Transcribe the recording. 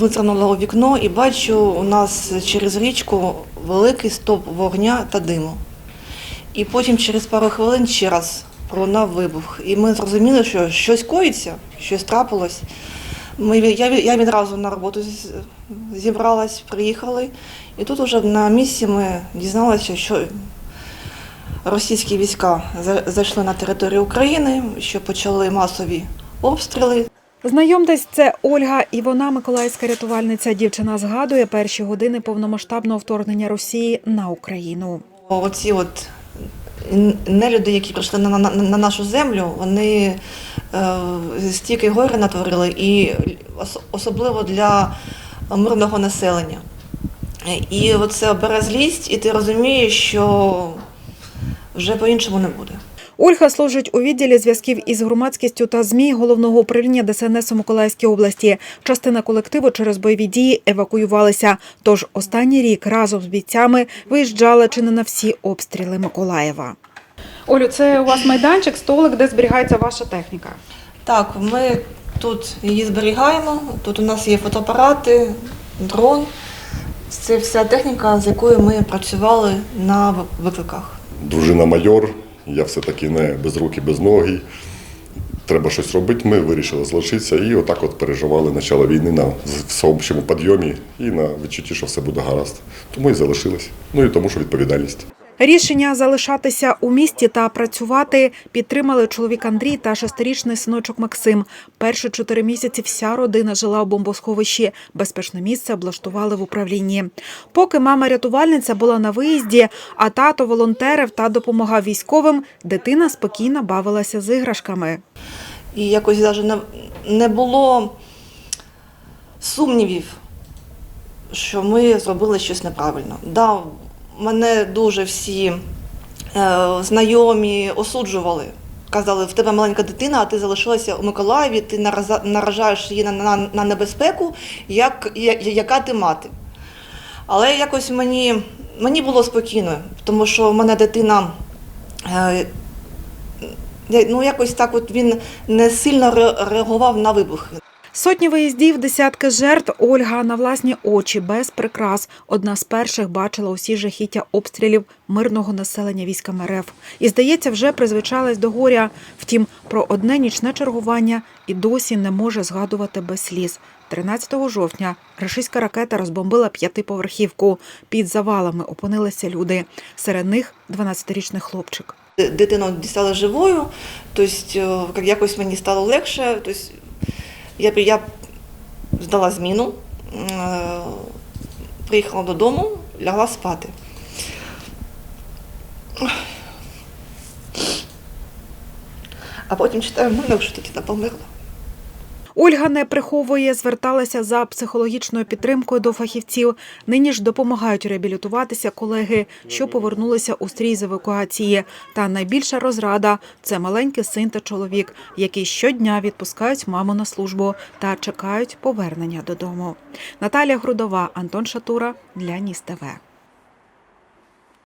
Визирнула у вікно і бачу у нас через річку великий стоп вогня та диму. І потім через пару хвилин ще раз пролунав вибух. І ми зрозуміли, що щось коїться, щось трапилось. Ми, я, я відразу на роботу зібралась, приїхали. І тут вже на місці ми дізналися, що російські війська зайшли на територію України, що почали масові обстріли. Знайомтесь, це Ольга, і вона миколаївська рятувальниця. Дівчина згадує перші години повномасштабного вторгнення Росії на Україну. Оці от нелюди, які прийшли на, на, на нашу землю, вони е, стільки горя натворили, і особливо для мирного населення. І оце бере злість, і ти розумієш, що вже по-іншому не буде. Ольга служить у відділі зв'язків із громадськістю та змі головного управління ДСНС у Миколаївській області. Частина колективу через бойові дії евакуювалися. Тож останній рік разом з бійцями виїжджала чи не на всі обстріли Миколаєва. Олю, це у вас майданчик, столик, де зберігається ваша техніка. Так, ми тут її зберігаємо. Тут у нас є фотоапарати, дрон. Це вся техніка, з якою ми працювали на викликах. дружина майор, я все-таки не без руки, без ноги. Треба щось робити. Ми вирішили залишитися і отак от переживали начало війни на всеобщому підйомі і на відчутті, що все буде гаразд. Тому і залишились. Ну і тому, що відповідальність. Рішення залишатися у місті та працювати підтримали чоловік Андрій та шестирічний синочок Максим. Перші чотири місяці вся родина жила у бомбосховищі. Безпечне місце облаштували в управлінні. Поки мама рятувальниця була на виїзді, а тато волонтерив та допомагав військовим, дитина спокійно бавилася з іграшками. І якось навіть не, було сумнівів, що ми зробили щось неправильно. Да, мене дуже всі е, знайомі осуджували. Казали, в тебе маленька дитина, а ти залишилася у Миколаєві, ти наражаєш її на, на, на небезпеку, як, я- яка ти мати. Але якось мені, мені було спокійно, тому що в мене дитина е, ну, якось так от він не сильно реагував на вибухи. Сотні виїздів, десятки жертв. Ольга на власні очі без прикрас. Одна з перших бачила усі жахіття обстрілів мирного населення військами РФ. І здається, вже призвичалась до горя. Втім, про одне нічне чергування і досі не може згадувати без сліз. 13 жовтня рашистська ракета розбомбила п'ятиповерхівку. Під завалами опинилися люди. Серед них 12-річний хлопчик. Дитину дістали живою, тобто е, якось мені стало легше. Тобто я, я здала зміну, е, приїхала додому, лягла спати. А потім читаю мене, що дитина померла. Ольга не приховує, зверталася за психологічною підтримкою до фахівців. Нині ж допомагають реабілітуватися колеги, що повернулися у стрій з евакуації. Та найбільша розрада це маленький син та чоловік, які щодня відпускають маму на службу та чекають повернення додому. Наталія Грудова, Антон Шатура для Ніс.